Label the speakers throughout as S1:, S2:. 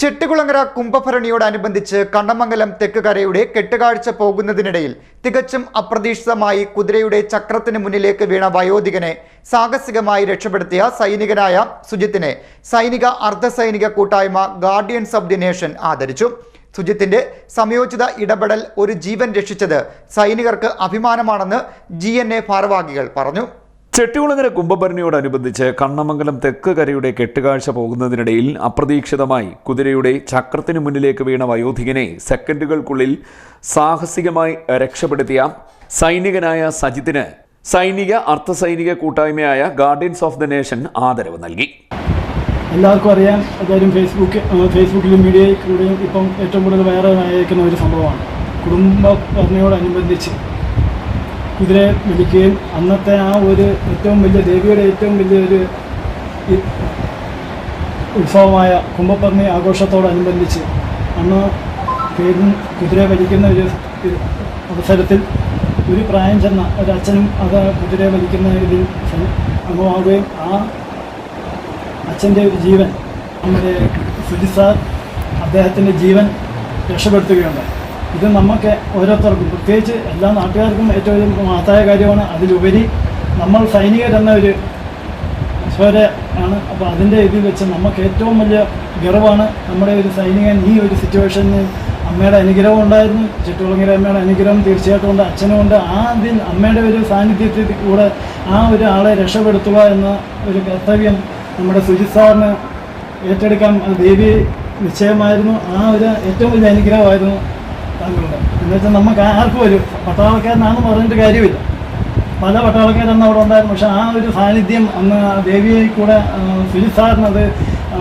S1: ചെട്ടികുളങ്ങര കുംഭഭരണിയോടനുബന്ധിച്ച് കണ്ണമംഗലം തെക്കുകരയുടെ കെട്ടുകാഴ്ച പോകുന്നതിനിടയിൽ തികച്ചും അപ്രതീക്ഷിതമായി കുതിരയുടെ ചക്രത്തിന് മുന്നിലേക്ക് വീണ വയോധികനെ സാഹസികമായി രക്ഷപ്പെടുത്തിയ സൈനികനായ സുജിത്തിനെ സൈനിക അർദ്ധസൈനിക കൂട്ടായ്മ ഗാർഡിയൻസ് ഓഫ് ദി നേഷൻ ആദരിച്ചു. സുജിത്തിന്റെ സംയോജിത ഇടപെടൽ ഒരു ജീവൻ രക്ഷിച്ചത് സൈനികർക്ക് അഭിമാനമാണെന്ന് ജി ഭാരവാഹികൾ പറഞ്ഞു.
S2: ചെട്ടികുളങ്ങര കുംഭഭരണിയോടനുബന്ധിച്ച് കണ്ണമംഗലം തെക്ക് കരയുടെ കെട്ടുകാഴ്ച പോകുന്നതിനിടയിൽ അപ്രതീക്ഷിതമായി കുതിരയുടെ ചക്രത്തിന് മുന്നിലേക്ക് വീണ വയോധികനെ സെക്കൻഡുകൾക്കുള്ളിൽ സാഹസികമായി രക്ഷപ്പെടുത്തിയ സൈനികനായ സജിത്തിന് സൈനിക അർദ്ധസൈനിക കൂട്ടായ്മയായ ഗാർഡിയൻസ് ഓഫ് ദ നേഷൻ ആദരവ് നൽകി.
S3: എല്ലാവർക്കും അറിയാം. കാര്യം ഫേസ്ബുക്ക് ഫേസ്ബുക്കിലും മീഡിയയിലൂടെയും ഇപ്പം ഏറ്റവും കൂടുതൽ വൈറലായേക്കുന്ന ഒരു സംഭവമാണ്. കുടുംബ ഭരണയോടനുബന്ധിച്ച് കുതിരയെ വിളിക്കുകയും അന്നത്തെ ആ ഒരു ഏറ്റവും വലിയ ദേവിയുടെ ഏറ്റവും വലിയൊരു ഉത്സവമായ കുംഭപ്പർണി ആഘോഷത്തോടനുബന്ധിച്ച് അന്ന് പേരും കുതിരയെ വലിക്കുന്ന ഒരു ഒരു അവസരത്തിൽ ഒരു പ്രായം ചെന്ന ഒരച്ഛനും അത് കുതിരയെ വലിക്കുന്ന സ- അംഗമാവുകയും ആ അച്ഛന്റെ ഒരു ജീവൻ നമ്മുടെ സുജിത് സാർ അദ്ദേഹത്തിന്റെ ജീവൻ രക്ഷപ്പെടുത്തുകയുണ്ടായി. ഇത് നമുക്ക് ഓരോരുത്തർക്കും പ്രത്യേകിച്ച് എല്ലാ നാട്ടുകാർക്കും ഏറ്റവും മഹത്തായ കാര്യമാണ് അതിലുപരി നമ്മൾ സൈനികരെന്ന ഒരു സ്വര ആണ്. അപ്പോൾ അതിന്റെ ഇതിൽ വെച്ച് നമുക്ക് ഏറ്റവും വലിയ ഗർവമാണ് നമ്മുടെ ഒരു സൈനികൻ ഈ ഒരു സിറ്റുവേഷനിൽ അമ്മയുടെ അനുഗ്രഹം ഉണ്ടായിരുന്നു. ചുറ്റുകുളങ്ങര അമ്മയുടെ അനുഗ്രഹം തീർച്ചയായിട്ടും ഉണ്ട് അച്ഛനും ഉണ്ട്. ആ അതിൽ അമ്മയുടെ ഒരു സാന്നിധ്യത്തിൽ കൂടെ ആ ഒരു ആളെ രക്ഷപ്പെടുത്തുക എന്ന ഒരു കർത്തവ്യം നമ്മുടെ സുജിത് സാറിന് ഏറ്റെടുക്കാൻ ദേവി നിശ്ചയമായിരുന്നു. ആ ഒരു ഏറ്റവും വലിയ അനുഗ്രഹമായിരുന്നു. താങ്കളുടെ എന്നുവെച്ചാൽ നമുക്ക് ആർക്കും ഒരു പട്ടാളക്കാരനാണെന്ന് പറഞ്ഞിട്ട് കാര്യമില്ല. പല പട്ടാളക്കാരന്ന് അവിടെ ഉണ്ടായിരുന്നു പക്ഷെ ആ ഒരു സാന്നിധ്യം അന്ന് ദേവിയെ കൂടെ സുരിസാറിനത് ആ,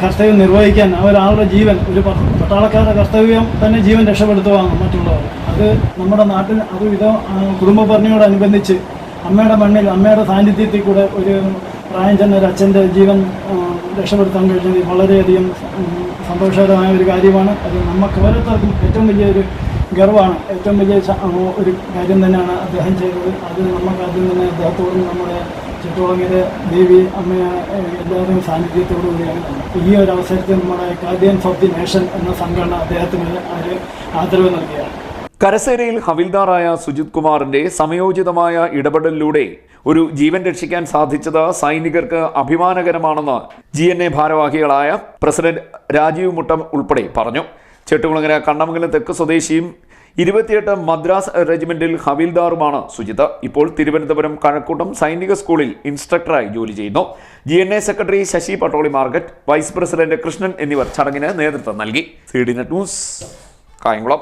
S3: കർത്തവ്യം നിർവഹിക്കാൻ ആ ഒരാളുടെ ജീവൻ ഒരു പട്ടാളക്കാരുടെ കർത്തവ്യം തന്നെ ജീവൻ രക്ഷപ്പെടുത്തുവാണ് മറ്റുള്ളവർ. അത് നമ്മുടെ നാട്ടിൽ അത് ഇത് കുടുംബ ഭരണയോടനുബന്ധിച്ച് അമ്മയുടെ മണ്ണിൽ അമ്മയുടെ സാന്നിധ്യത്തിൽ കൂടെ ഒരു പ്രായം ചെന്ന ഒരു അച്ഛന്റെ ജീവൻ രക്ഷപ്പെടുത്താൻ കഴിഞ്ഞത് വളരെയധികം സന്തോഷകരമായ ഒരു കാര്യമാണ്. അത് നമുക്ക് ഓരോരുത്തർക്കും ഏറ്റവും വലിയൊരു ഗർവമാണ്. ഏറ്റവും വലിയ ഒരു കാര്യം തന്നെയാണ് അദ്ദേഹം ചെയ്തത്. അത് നമുക്ക് ആദ്യം തന്നെ അദ്ദേഹത്തോടും നമ്മുടെ ചുറ്റുവളങ്ങിലെ ദേവി അമ്മയെ എല്ലാവരും എല്ലാവരുടെയും സാന്നിധ്യത്തോടു കൂടിയാണ്. ഈ ഒരു അവസരത്തിൽ നമ്മുടെ ഗാർഡിയൻസ് ഓഫ് ദി നേഷൻ എന്ന സംഘടന അദ്ദേഹത്തിന് ഒരു ആദരവ് നൽകിയാണ്
S2: കരസേനയിൽ ഹവിൽദാറായ സുജിത് കുമാറിന്റെ സമയോചിതമായ ഇടപെടലിലൂടെ ഒരു ജീവൻ രക്ഷിക്കാൻ സാധിച്ചത് സൈനികർക്ക് അഭിമാനകരമാണെന്ന് ജി എൻ എ ഭാരവാഹികളായ പ്രസിഡന്റ് രാജീവ് മുട്ടം ഉൾപ്പെടെ പറഞ്ഞു. ചെട്ടുകുളങ്ങര കണ്ണമംഗലം തെക്ക് സ്വദേശിയും ഇരുപത്തിയെട്ട് മദ്രാസ് റെജിമെന്റിൽ ഹവിൽദാറുമാണ് സുജിത്ത് ഇപ്പോൾ തിരുവനന്തപുരം കഴക്കൂട്ടം സൈനിക സ്കൂളിൽ ഇൻസ്ട്രക്ടറായി ജോലി ചെയ്യുന്നു. G N A secretary Sasi Pattoli market vice president Krishnan എന്നിവർ ചടങ്ങിന് നേതൃത്വം നൽകി. C D net news Kayamkulam.